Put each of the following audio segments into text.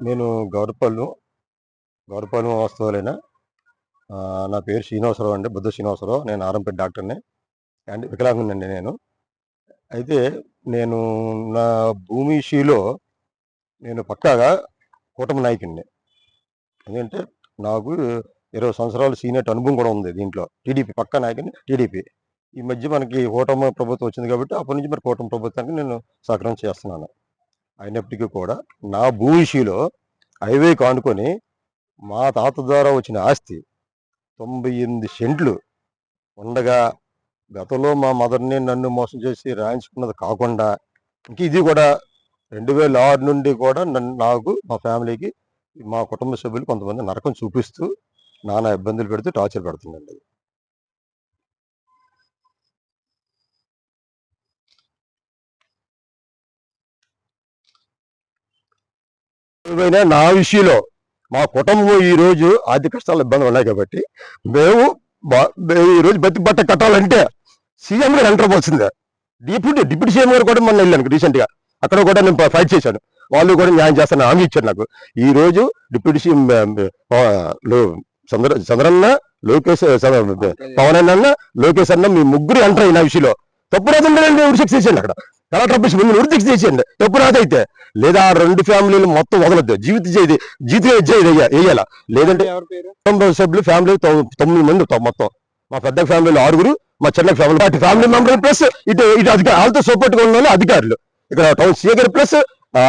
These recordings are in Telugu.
నేను గౌరపల్లు గౌరపాలెం వాస్తవాలైన? నా పేరు శ్రీనివాసరావు అండి బుద్ధ శ్రీనివాసరావు. నేను ఆరంపేట డాక్టర్ని అండ్ వికలాంగునండి నేను. అయితే నేను నా భూమి ఇష్యూలో నేను పక్కాగా కూటమి నాయకుడిని. ఎందుకంటే నాకు ఇరవై సంవత్సరాలు సీనియర్ అనుభవం కూడా ఉంది దీంట్లో. టీడీపీ పక్క నాయకుని టీడీపీ. ఈ మధ్య మనకి కూటమి ప్రభుత్వం వచ్చింది కాబట్టి అప్పటి నుంచి మరి కూటమి ప్రభుత్వానికి నేను సహకారం చేస్తున్నాను. అయినప్పటికీ కూడా నా భూ ఇష్యూలో హైవే కానుకొని మా తాత ద్వారా వచ్చిన ఆస్తి తొంభై ఎనిమిది సెంట్లు ఉండగా గతంలో మా మదర్ని నన్ను మోసం చేసి రాయించుకున్నది కాకుండా ఇంక ఇది కూడా రెండు వేల ఆరు నుండి కూడా నన్ను నాకు మా ఫ్యామిలీకి మా కుటుంబ సభ్యులు కొంతమంది నరకం చూపిస్తూ నానా ఇబ్బందులు పెడుతూ టార్చర్ పెడుతుందండి. నా విషయంలో మా కుటుంబం ఈ రోజు ఆర్థిక కష్టాలు ఇబ్బందులు ఉన్నాయి కాబట్టి మేము మేము ఈ రోజు బతి బట్ట కట్టాలంటే సీఎం గారు ఎంటర్ వచ్చింది డిప్యూటీ డిప్యూటీ సీఎం గారు కూడా మొన్న వెళ్ళాను రీసెంట్గా అక్కడ కూడా నేను ఫైట్ చేశాను. వాళ్ళు కూడా న్యాయం చేస్తాను హామీ ఇచ్చారు నాకు. ఈ రోజు డిప్యూటీ సీఎం లో- చంద్ర చంద్రన్న లోకేష్ పవన్ అన్న లోకేష్ అన్న మీ ముగ్గురు ఎంటర్ అయిన విషయంలో తప్పు రాదండి ఉరి శిక్ష చేశాను అక్కడ. కలెక్టర్ ఆఫీస్ ముందు ఉరి శిక్ష చేసేయండి. తప్పు రాదైతే లేదా రెండు ఫ్యామిలీలు మొత్తం వదలొద్దు. జీవిత చేయి జీవిత చేయి వేయాల? లేదంటే కుటుంబ సభ్యులు ఫ్యామిలీ తొమ్మిది మంది మొత్తం. మా పెద్ద ఫ్యామిలీలో ఆరుగురు మా చిన్న ఫ్యామిలీ అటు ఫ్యామిలీ మెంబర్ ప్లస్ ఇటు ఇటు అధికారులు వాళ్ళతో సపోర్ట్గా ఉన్న వాళ్ళు అధికారులు. ఇక్కడ టౌన్ సీఏ గారు ప్లస్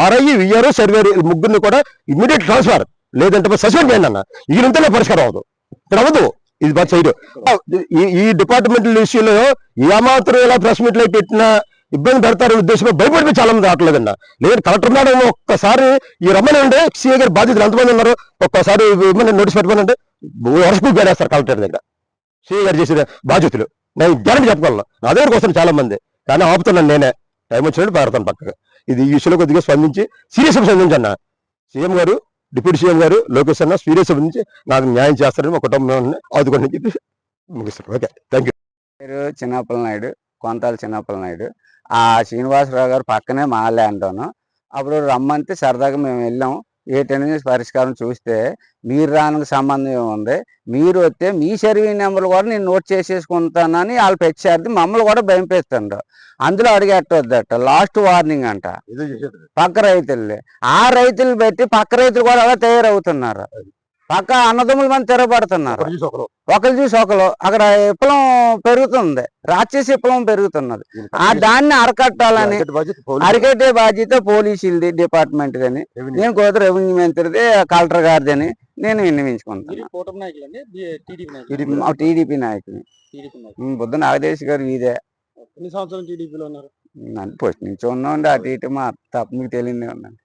ఆర్ఐ విఆర్ఓ సర్వేర్ ముగ్గురిని కూడా ఇమీడియట్ ట్రాన్స్ఫర్. లేదంటే సస్పెండ్ చేయండి అన్న. ఈ నుంచే పరిష్కారం అవ్వదు. ఇక్కడ అవ్వదు. ఇది బాగా సైడ్ ఈ డిపార్ట్మెంట్ విషయంలో ఏమాత్రం ఇలా ప్రెస్ మీట్లు పెట్టినా ఇబ్బంది పెడతారనే ఉద్దేశంలో భయపడిపోయి చాలా మంది రావట్లేదన్న. లేదు కలెక్టర్ మేడం ఒక్కసారి ఈ రమ్మని ఉండే సీఏ గారి బాధ్యతలు ఎంతమంది ఉన్నారు ఒక్కసారి ఇవ్వమని నోటీస్ పెట్టమనంటే వరసకు పేరేస్తారు కలెక్టర్ దగ్గర. సీఏ గారు చేసిన బాధ్యతలు. నేను గ్యారంటీ చెప్పగలను. నా దగ్గరకు వస్తాను చాలా మంది. కానీ ఆపుతున్నాను నేనే. టైం వచ్చినట్టు పెడతాను పక్కగా ఇది ఈ విషయంలో కొద్దిగా స్పందించి సీరియస్గా స్పందించన్న. సీఎం గారు డిప్యూటీ సీఎం గారు లోకేష్ అన్న సీరియస్ స్పందించి నాకు న్యాయం చేస్తారని మా కుటుంబం ఆదుకోండి చెప్పి ముగిస్తాను ఓకే. థ్యాంక్ యూ పేరు చిన్నప్పల నాయుడు కొంతాల చిన్నప్పల నాయుడు. ఆ శ్రీనివాసరావు గారు పక్కనే మా ల్యాండ్లోను. అప్పుడు రమ్మంటే సరదాగా మేము వెళ్ళాం. ఏంటనేది పరిష్కారం చూస్తే మీరు రానికి సంబంధం ఏముంది మీరు వస్తే మీ సర్వీ నెంబర్లు కూడా నేను నోట్ చేసేసుకుంటానని వాళ్ళు పెట్టారు మమ్మల్ని కూడా భయంపేస్తుండ్రు అందులో అడిగేట్టొద్దట లాస్ట్ వార్నింగ్ అంట. పక్క రైతుల్ని. ఆ రైతులు పెట్టి పక్క రైతులు కూడా అలా తయారవుతున్నారు. పక్క అన్నదమ్ముల మంది తిరగబడుతున్నారు ఒకరు. చూసి ఒకరు. అక్కడ విప్లవం పెరుగుతుంది. రాక్షస విప్లవం పెరుగుతున్నది. ఆ దాన్ని అరకట్టాలని అరికట్టే బాధ్యత పోలీసులది డిపార్ట్మెంట్ అని. నేను కోత రెవెన్యూ మంత్రిది కలెక్టర్ గారిది అని నేను విన్నవించుకుంటాను టీడీపీ నాయకుని టీడీపీ నాయకులు. ఉమ్, బుద్ధ నాగదేశ్ గారు ఇదే ఎన్ని సంవత్సరాలు టీడీపీలో ఉన్నారు? పోస్ట్ నుంచి ఉన్నామండి అటు ఇటు మా తప్ప మీకు తెలియదే ఉందండి.